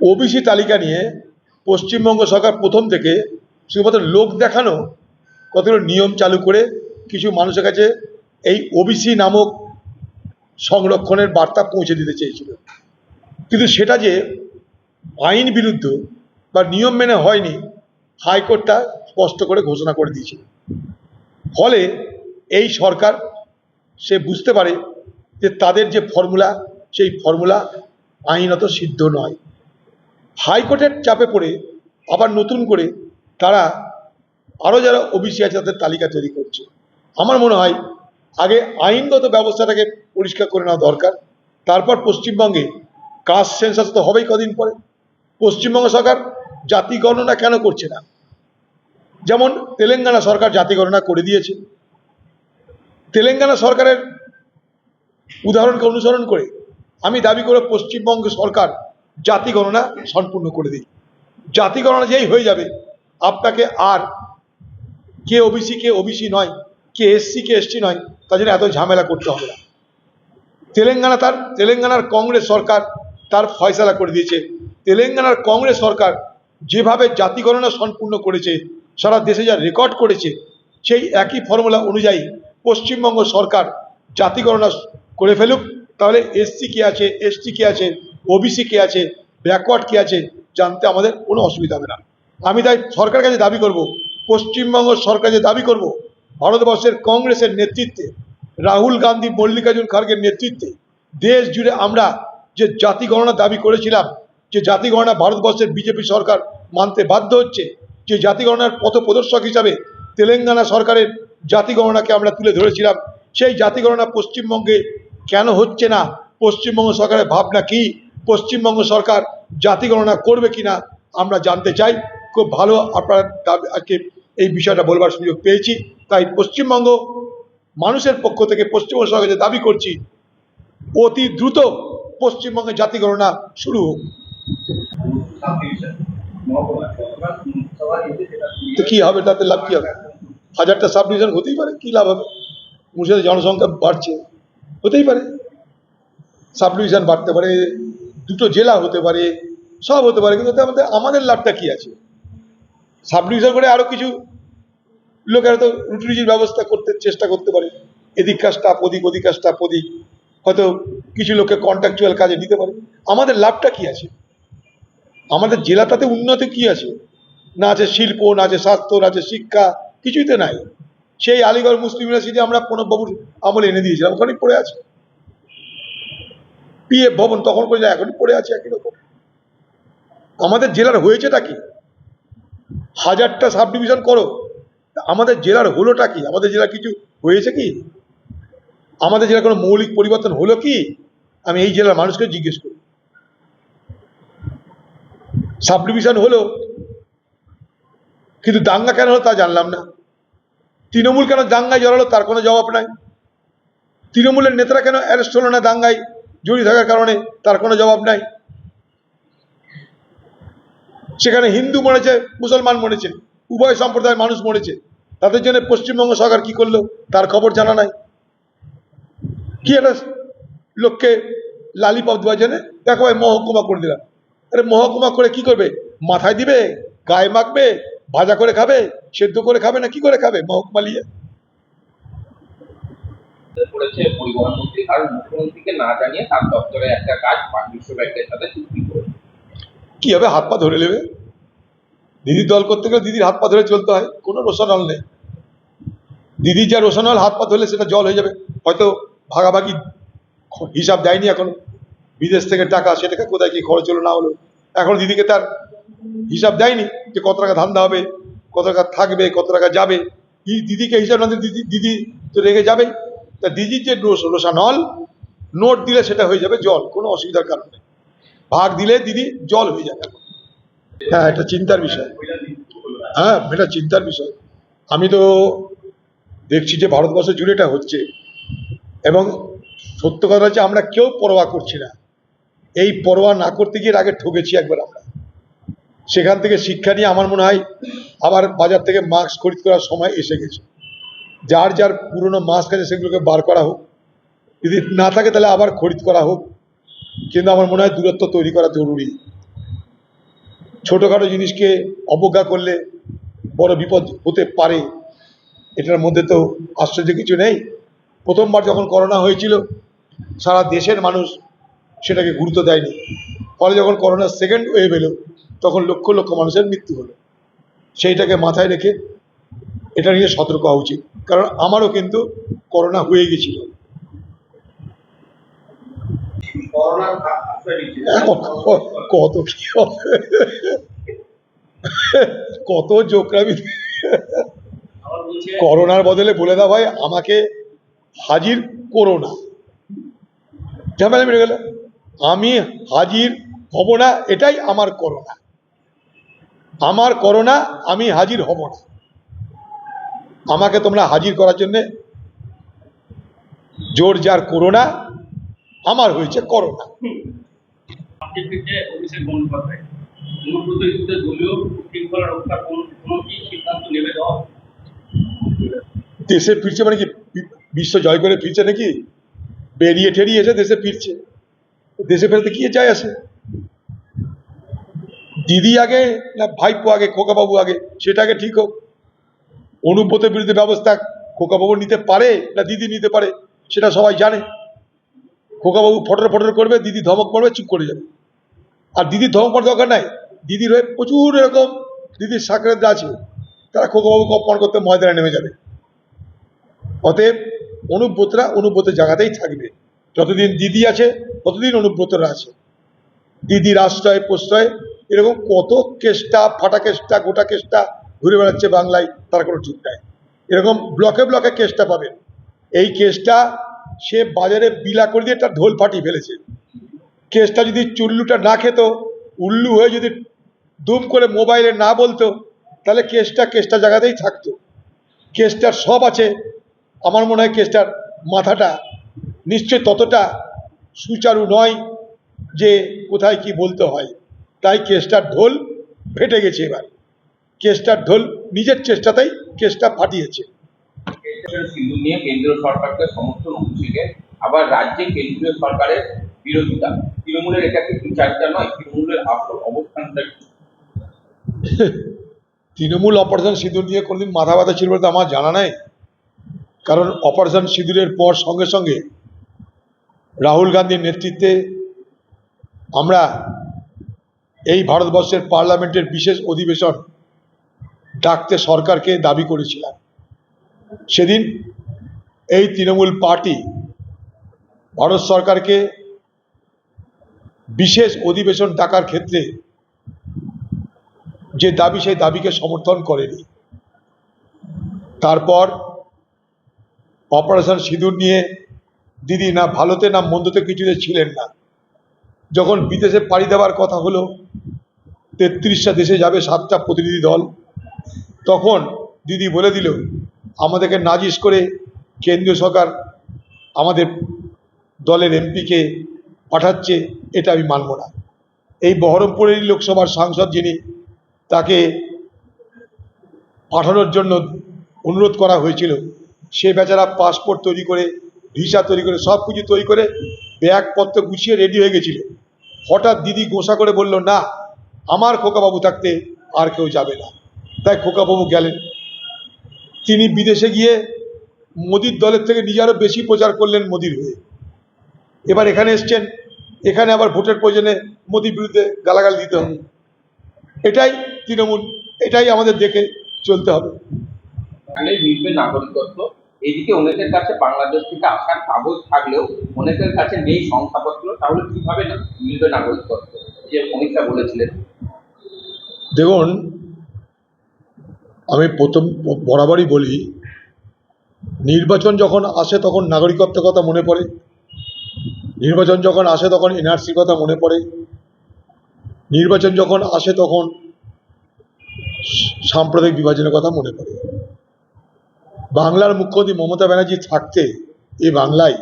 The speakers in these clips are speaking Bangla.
ওবিসি তালিকা নিয়ে পশ্চিমবঙ্গ সরকার প্রথম থেকে শুধুমাত্র লোক দেখানো কতগুলো নিয়ম চালু করে কিছু মানুষের কাছে এই ওবিসি নামক সংরক্ষণের বার্তা পৌঁছে দিতে চেয়েছিল। কিন্তু সেটা যে আইন বিরুদ্ধ বা নিয়ম মেনে হয়নি, হাইকোর্টটা স্পষ্ট করে ঘোষণা করে দিয়েছিল ফলে এই সরকার সে বুঝতে পারে যে তাদের যে ফর্মুলা, সেই ফর্মুলা আইনত সিদ্ধ নয়। হাইকোর্টের চাপে পড়ে আবার নতুন করে তারা আরও যারা ওবিসি আছে তাদের তালিকা তৈরি করছে। আমার মনে হয় আগে আইনগত ব্যবস্থাটাকে পরিষ্কার করে নেওয়া দরকার। তারপর পশ্চিমবঙ্গে কাস্ট সেন্সাস তো হবেই কদিন পরে। পশ্চিমবঙ্গ সরকার জাতি গণনা কেন করছে না? যেমন তেলেঙ্গানা সরকার জাতি গণনা করে দিয়েছে। তেলেঙ্গানা সরকারের উদাহরণকে অনুসরণ করে আমি দাবি করে পশ্চিমবঙ্গ সরকার জাতি গণনা সম্পূর্ণ করে দিই। জাতি গণনা যেই হয়ে যাবে, আপনাকে আর কে ওবিসি কে ওবিসি নয়, কে এসসি, কে এসটি নয়, তার জন্য এত ঝামেলা করতে হবে না। তেলেঙ্গানা তার, তেলেঙ্গানার কংগ্রেস সরকার তার ফয়সালা করে দিয়েছে। তেলেঙ্গানার কংগ্রেস সরকার যেভাবে জাতি গণনা সম্পূর্ণ করেছে, সারা দেশে যা রেকর্ড করেছে, সেই একই ফর্মুলা অনুযায়ী পশ্চিমবঙ্গ সরকার জাতি গণনা করে ফেলুক। তাহলে এসসি কে আছে, এসটি কে আছে ওবিসি কে আছে, ব্যাকওয়ার্ড কে আছে, জানতে আমাদের কোনো অসুবিধা হবে না। আমি তাই সরকারের কাছে দাবি করব, পশ্চিমবঙ্গ সরকার যে দাবি করব, ভারতবর্ষের কংগ্রেসের নেতৃত্বে, রাহুল গান্ধী, মল্লিকার্জুন খার্গের নেতৃত্বে, দেশ জুড়ে আমরা যে জাতি গণনা দাবি করেছিলাম, যে জাতি গণনা ভারতবর্ষের বিজেপি সরকার মানতে বাধ্য হচ্ছে, যে জাতি গণনার পথ প্রদর্শক হিসাবে তেলেঙ্গানা সরকারের জাতি গণনাকে আমরা তুলে ধরেছিলাম, সেই জাতি গণনা পশ্চিমবঙ্গে কেন হচ্ছে না? পশ্চিমবঙ্গ সরকারের ভাবনা কি? পশ্চিমবঙ্গ সরকার জাতি গণনা করবে কিনা আমরা জানতে চাই। খুব ভালো আপনার আজকে এই বিষয়টা বলবার সুযোগ পেয়েছি। তাই পশ্চিমবঙ্গ মানুষের পক্ষ থেকে পশ্চিমবঙ্গ সরকার যে দাবি করছি, অতি দ্রুত পশ্চিমবঙ্গে জাতি গণনা শুরু হোক। তো কি হবে? তাতে লাভ কি হবে? হাজারটা সাব ডিভিশন হতেই পারে, কি লাভ হবে? মুর্শিদাবাদের জনসংখ্যা বাড়ছে, হতেই পারে। সাব ডিভিশন বাড়তে পারে দুটো জেলা হতে পারে, সব হতে পারে, কিন্তু আমাদের আমাদের লাভটা কি আছে? সাব ডিভিশন করে আরও কিছু লোকেরা তো রুটি রুজির ব্যবস্থা করতে, চেষ্টা করতে পারে। এদিককার স্টাফ ওদিক ওদিককার স্টাফ ওদিক হয়তো কিছু লোককে কন্ট্রাকচুয়াল কাজে দিতে পারে। আমাদের লাভটা কি আছে? আমাদের জেলাটাতে উন্নতি কি আছে? না আছে শিল্প, না আছে স্বাস্থ্য, না আছে শিক্ষা, কিছুই তো নাই। সেই আলিগড় মুসলিম ইউনিভার্সিটি আমরা প্রণববাবুর আমলে এনে দিয়েছিলাম, ওখানেই পড়ে আছে। পিএফ ভবন তখন করে যায় এখনই পড়ে আছে একই রকম। আমাদের জেলার হয়েছেটা কি? হাজারটা সাব ডিভিশন করো আমাদের জেলার হলোটা কি? আমাদের জেলা কিছু হয়েছে কি? আমাদের জেলার কোনো মৌলিক পরিবর্তন হলো কি? আমি এই জেলার মানুষকে জিজ্ঞেস করি। সাব ডিভিশন হলো, কিন্তু দাঙ্গা কেন হলো তা জানলাম না। তৃণমূল কেন দাঙ্গায় জড়ালো তার কোনো জবাব নাই। তৃণমূলের নেতারা কেন অ্যারেস্ট হলো না দাঙ্গায়? জড়িয়ে থাকার কারণে তার কোনো জবাব নাই। সেখানে হিন্দু মরেছে, মুসলমান মরেছে, উভয় সম্প্রদায়ের মানুষ মরেছে। তাদের জন্য পশ্চিমবঙ্গ সরকার কি করল, তার খবর জানা নাই। কি একটা লোককে লালিপপ দেওয়ার জন্য দেখো ভাই মহকুমা করে দিলাম। আরে মহকুমা করে কি করবে? মাথায় দিবে, গায়ে মাখবে, ভাজা করে খাবে, সেদ্ধ করে খাবে না কি করে খাবে মহকুমা নিয়ে? করেছে পরিবহন মন্ত্রী। কারণ মুখ্যমন্ত্রীকে না জানিয়ে তার দপ্তরে একটা কাজ বিশ্ব ব্যাংকের সাথে চুক্তি করে। কি হবে? হাত পা ধরে নেবে? দিদির দল করতে গেলে দিদির হাত পা ধরে চলতে হয়। কোনো রোশনল নেই। দিদির যা রোশনল হাত পা ধরলে সেটা জল হয়ে যাবে। হয়তো ভাগাভাগি হিসাব দেয়নি এখন। বিদেশ থেকে টাকা সেটাকে কোথায় কি খরচ হলো না হলো। এখন দিদিকে তার হিসাব দেয়নি যে কত টাকা ধান্দা হবে, কত টাকা থাকবে, কত টাকা যাবে। দিদিকে হিসাব না দিদি দিদি তো রেগে যাবে তা দিদির যে রোশ- রোশানল নোট দিলে সেটা হয়ে যাবে জল, কোনো অসুবিধার কারণ নেই। ভাগ দিলে দিদি জল হয়ে যাবে হ্যাঁ এটা চিন্তার বিষয়। হ্যাঁ এটা চিন্তার বিষয়। আমি তো দেখছি যে ভারতবর্ষ জুড়ে এটা হচ্ছে। এবং সত্য কথা হচ্ছে আমরা কেউ পরোয়া করছি না। এই পরোয়া না করতে গিয়ে আগে ঠকেছি একবার আমরা। সেখান থেকে শিক্ষা নিয়ে আমার মনে হয় আবার বাজার থেকে মাস্ক খরিদ করার সময় এসে গেছে। যার যার পুরনো মাস্ক আছে সেগুলোকে বার করা হোক, যদি না থাকে তাহলে আবার খরিদ করা হোক। কিন্তু আমার মনে হয় দূরত্ব তৈরি করা জরুরি। ছোটোখাটো জিনিসকে অবজ্ঞা করলে বড় বিপদ হতে পারে। এটার মধ্যে তো আশ্চর্য কিছু নেই। প্রথমবার যখন করোনা হয়েছিল, সারা দেশের মানুষ সেটাকে গুরুত্ব দেয়নি। ফলে যখন করোনার সেকেন্ড ওয়েভ এলো, তখন লক্ষ লক্ষ মানুষের মৃত্যু হলো। সেইটাকে মাথায় রেখে এটা নিয়ে সতর্ক হওয়া উচিত। কারণ আমারও কিন্তু করোনা হয়ে গেছিল। ক- কত কি কত জোকরামি। করোনার বদলে বলে দাও ভাই আমাকে হাজির করো না। ঝামেলা মিটে গেল। আমি হাজির হব না এটাই আমার করোনা। আমার করোনা আমি হাজির হব না। আমাকে তোমরা হাজির করার জন্যে জোর যার করোনা আমার হয়েছে করোনা। দেশে ফিরছে মানে কি? বিশ্ব জয় করে ফিরছে নাকি? বেরিয়ে ঠেরিয়ে এসে দেশে ফিরছে। দেশে ফেরতে কি যায় আসে? দিদি আগে না ভাইপো আগে খোকাবাবু আগে? সেটা আগে ঠিক হোক। অনুব্রতের বিরুদ্ধে ব্যবস্থা খোকাবাবু নিতে পারে না দিদি নিতে পারে, সেটা সবাই জানে। খোকাবাবু ফটর ফটর করবে, দিদি ধমক পড়বে চুপ করে যাবে। আর দিদির ধমক পড়ার দরকার নাই, দিদির হয়ে প্রচুর এরকম দিদির সাকরেদ আছে, তারা খোকাবাবুকে অপমান করতে ময়দানে নেমে যাবে। অতএব অনুব্রতরা অনুব্রতের জায়গাতেই থাকবে। যতদিন দিদি আছে, ততদিন অনুব্রতরা আছে। দিদির আশ্রয়, প্রশ্রয়, এরকম কত কেষ্টা, ফাটা কেষ্টা, গোটা কেসটা ঘুরে বেড়াচ্ছে বাংলায়, তার কোনো ঠিক নাই। এরকম ব্লকে ব্লকে কেসটা পাবেন। এই কেসটা সে বাজারে বিলা করে দিয়ে তার ঢোল ফাটিয়ে ফেলেছে। কেসটা যদি চুল্লুটা না খেত, উল্লু হয়ে যদি দুম করে মোবাইলে না বলতো, তাহলে কেসটা কেসটা জায়গাতেই থাকতো। কেসটার সব আছে। আমার মনে হয় কেসটার মাথাটা নিশ্চয় ততটা সুচারু নয় যে কোথায় কি বলতে হয়। তাই কেসটার ঢোল ফেটে গেছে এবার। কেসটার ঢোল নিজের চেষ্টাতেই কেসটা ফাটিয়েছে। সিন্ধু নিয়ে কেন্দ্রীয় সরকারকে সমর্থন অভিষেকের আবার রাজ্যে কেন্দ্রীয় সরকারের বিরোধিতা। তৃণমূলের এটা কি বিচারটা নয় তৃণমূলের আসল অবস্থানটা তৃণমূল অপারেশন সিঁদুর নিয়ে কোনোদিন মাথা ব্যথা ছিল বলে তো আমার জানা নাই। কারণ অপারেশন সিঁদুরের পর সঙ্গে সঙ্গে রাহুল গান্ধীর নেতৃত্বে আমরা এই ভারতবর্ষের পার্লামেন্টের বিশেষ অধিবেশন ডাকতে সরকারকে দাবি করেছিলাম। সেদিন এই তৃণমূল পার্টি ভারত সরকারকে বিশেষ অধিবেশন ডাকার ক্ষেত্রে যে দাবি, সেই দাবিকে সমর্থন করেনি। তারপর অপারেশন সিঁদুর নিয়ে দিদি, না ভালোতে না মন্দতে কিছুতে ছিলেন না। যখন বিদেশে পাড়ি দেওয়ার কথা হলো, তেত্রিশটা দেশে যাবে সাতটা প্রতিনিধি দল। তখন দিদি বলে দিল, আমাদেরকে নাজিশ করে কেন্দ্রীয় সরকার আমাদের দলের এমপিকে পাঠাচ্ছে, এটা আমি মানব না। এই বহরমপুরেরই লোকসভার সাংসদ যিনি, তাকে পাঠানোর জন্য অনুরোধ করা হয়েছিল। সে বেচারা পাসপোর্ট তৈরি করে, ভিসা তৈরি করে, সব কিছু তৈরি করে ব্যাগপত্র গুছিয়ে রেডি হয়ে গেছিল। হঠাৎ দিদি গোসা করে বলল, না, আমার খোকাবাবু থাকতে আর কেউ যাবে না। তাই খোকাবাবু গেলেন। তিনি বিদেশে গিয়ে মোদির দলের থেকে নিজে আরও বেশি প্রচার করলেন মোদির হয়ে। এবার এখানে এসছেন এখানে আবার ভোটের প্রয়োজনে মোদির বিরুদ্ধে গালাগাল দিতে হবে। এটাই তৃণমূল এটাই আমাদের দেখে চলতে হবে। নাগরিকত্ব এদিকে অনেকের কাছে বাংলাদেশ থেকে আসার কাগজ থাকলেও অনেকের কাছে নেই শংসাপত্র তাহলে কীভাবে না মিলবে নাগরিকত্ব যে অমিতা বলেছিলেন। দেখুন আমি প্রথম বরাবরই বলি, নির্বাচন যখন আসে তখন নাগরিকত্বের কথা মনে পড়ে। নির্বাচন যখন আসে তখন এনআরসির কথা মনে পড়ে। নির্বাচন যখন আসে তখন সাম্প্রদায়িক বিভাজনের কথা মনে পড়ে। বাংলার মুখ্যমন্ত্রী মমতা ব্যানার্জি থাকতে এই বাংলায়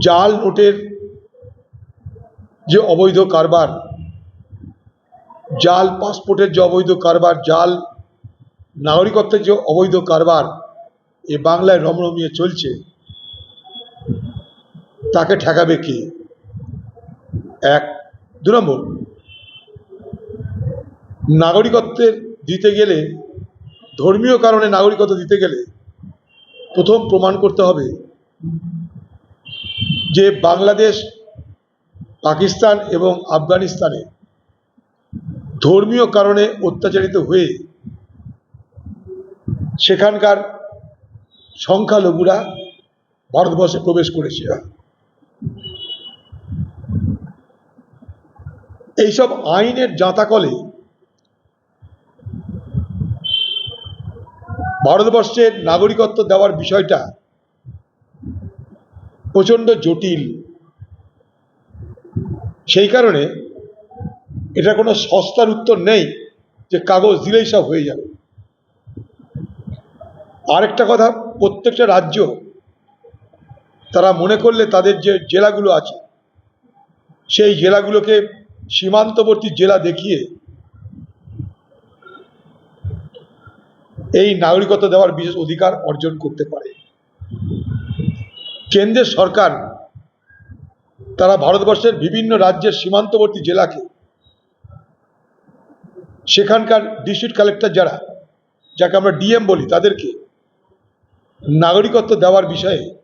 জাল নোটের যে অবৈধ কারবার জাল, পাসপোর্টের যে অবৈধ কারবার, জাল, নাগরিকত্বের যে অবৈধ কারবার এ বাংলায় রমরমিয়ে চলছে, তাকে ঠেকাবে কে? এক, দু নম্বর নাগরিকত্বের দিতে গেলে, ধর্মীয় কারণে নাগরিকত্ব দিতে গেলে প্রথম প্রমাণ করতে হবে যে বাংলাদেশ, পাকিস্তান এবং আফগানিস্তানে ধর্মীয় কারণে অত্যাচারিত হয়ে সেখানকার সংখ্যালঘুরা ভারতবর্ষে প্রবেশ করেছে। এইসব আইনের জাঁতাকলে ভারতবর্ষের নাগরিকত্ব দেওয়ার বিষয়টা প্রচণ্ড জটিল। সেই কারণে এটা কোনো সস্তার উত্তর নেই যে কাগজ দিলেই সব হয়ে যাবে। আরেকটা কথা, প্রত্যেকটা রাজ্য তারা মনে করলে তাদের যে জেলাগুলো আছে, সেই জেলাগুলোকে সীমান্তবর্তী জেলা দেখিয়ে এই নাগরিকত্ব দেওয়ার বিশেষ অধিকার অর্জন করতে পারে। কেন্দ্রের সরকার তারা ভারতবর্ষের বিভিন্ন রাজ্যের সীমান্তবর্তী জেলাকে সেখানকার ডিস্ট্রিক্ট কালেক্টর যারা, যাকে আমরা ডিএম বলি, তাদেরকে নাগরিকত্ব দেওয়ার বিষয়ে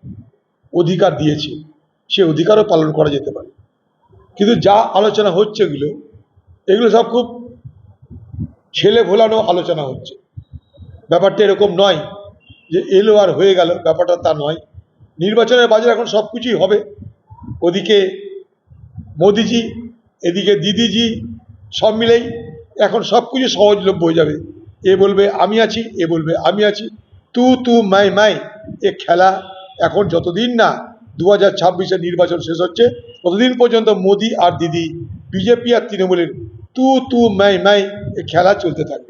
অধিকার দিয়েছে। সে অধিকারও পালন করা যেতে পারে। কিন্তু যা আলোচনা হচ্ছে এগুলো এগুলো সব খুব ছেলে ভোলানো আলোচনা হচ্ছে। ব্যাপারটা এরকম নয় যে এলো আর হয়ে গেল, ব্যাপারটা তা নয়। নির্বাচনের বাজারে এখন সব কিছুই হবে। ওদিকে মোদিজি, এদিকে দিদিজি, সব মিলেই এখন সব কিছু সহজলভ্য হয়ে যাবে। এ বলবে, আমি আছি, এ বলবে, আমি আছি। তু তু, মাই মাই, এ খেলা এখন যতদিন না দু হাজার ছাব্বিশের নির্বাচন শেষ হচ্ছে, ততদিন পর্যন্ত মোদি আর দিদি, বিজেপি আর তৃণমূলের তু তু, মাই মাই, এ খেলা চলতে থাকবে।